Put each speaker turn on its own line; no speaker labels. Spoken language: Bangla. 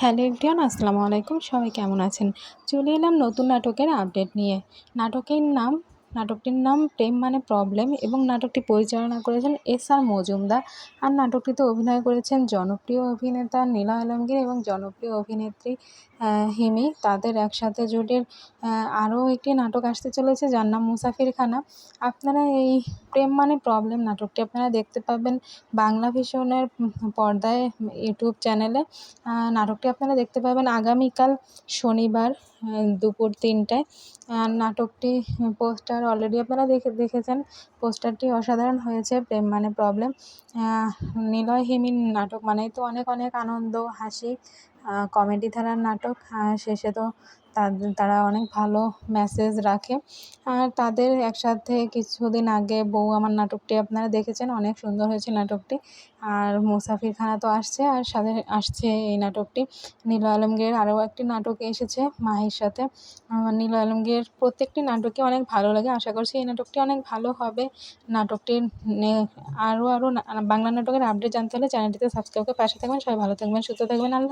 হ্যালো ইভিয়ান আসসালামু আলাইকুম। সবাই কেমন আছেন? চলে এলাম নতুন নাটকের আপডেট নিয়ে। নাটকের নাম নাটকটির নাম প্রেম মানে প্রবলেম এবং নাটকটি পরিচালনা করেছেন এস আর মজুমদার। আর নাটকটিতে অভিনয় করেছেন জনপ্রিয় অভিনেতা নীলা আলমগীর এবং জনপ্রিয় অভিনেত্রী হিমি। তাদের একসাথে জুটির আরও একটি নাটক আসতে চলেছে যার নাম মুসাফিরখানা আপনারা এই প্রেম মানে প্রবলেম নাটকটি আপনারা দেখতে পাবেন বাংলা ভিশনের পর্দায় ইউটিউব চ্যানেলে। নাটকটি আপনারা দেখতে পাবেন আগামীকাল শনিবার। দুপুর তিনটায়। আর নাটকটি, পোস্টার অলরেডি আপনারা দেখে, দেখেছেন। পোস্টারটি অসাধারণ হয়েছে, প্রেম মানে প্রবলেম নিলয় হিমিন নাটক মানেই তো অনেক অনেক আনন্দ, হাসি। কমেডি ধারার নাটক শেষে তো তারা অনেক ভালো মেসেজ রাখে। আর তাদের একসাথে কিছুদিন আগে বউ আমার নাটকটি আপনারা দেখেছেন, অনেক সুন্দর হয়েছে নাটকটি। আর মুসাফিরখানা তো আসছে, আর সাথে আসছে এই নাটকটি। নীল আলমগীরের আরও একটি নাটক এসেছে মাহির সাথে। নীল আলমগীর প্রত্যেকটি নাটকই অনেক ভালো লাগে, আশা করছি এই নাটকটি অনেক ভালো হবে। নাটকটির আরও আরও বাংলা নাটকের আপডেট জানতে হলে চ্যানেলটিতে সাবস্ক্রাইব করে পাশে থাকবেন। সবাই ভালো থাকবেন, সুস্থ থাকবেন, আল্লাহ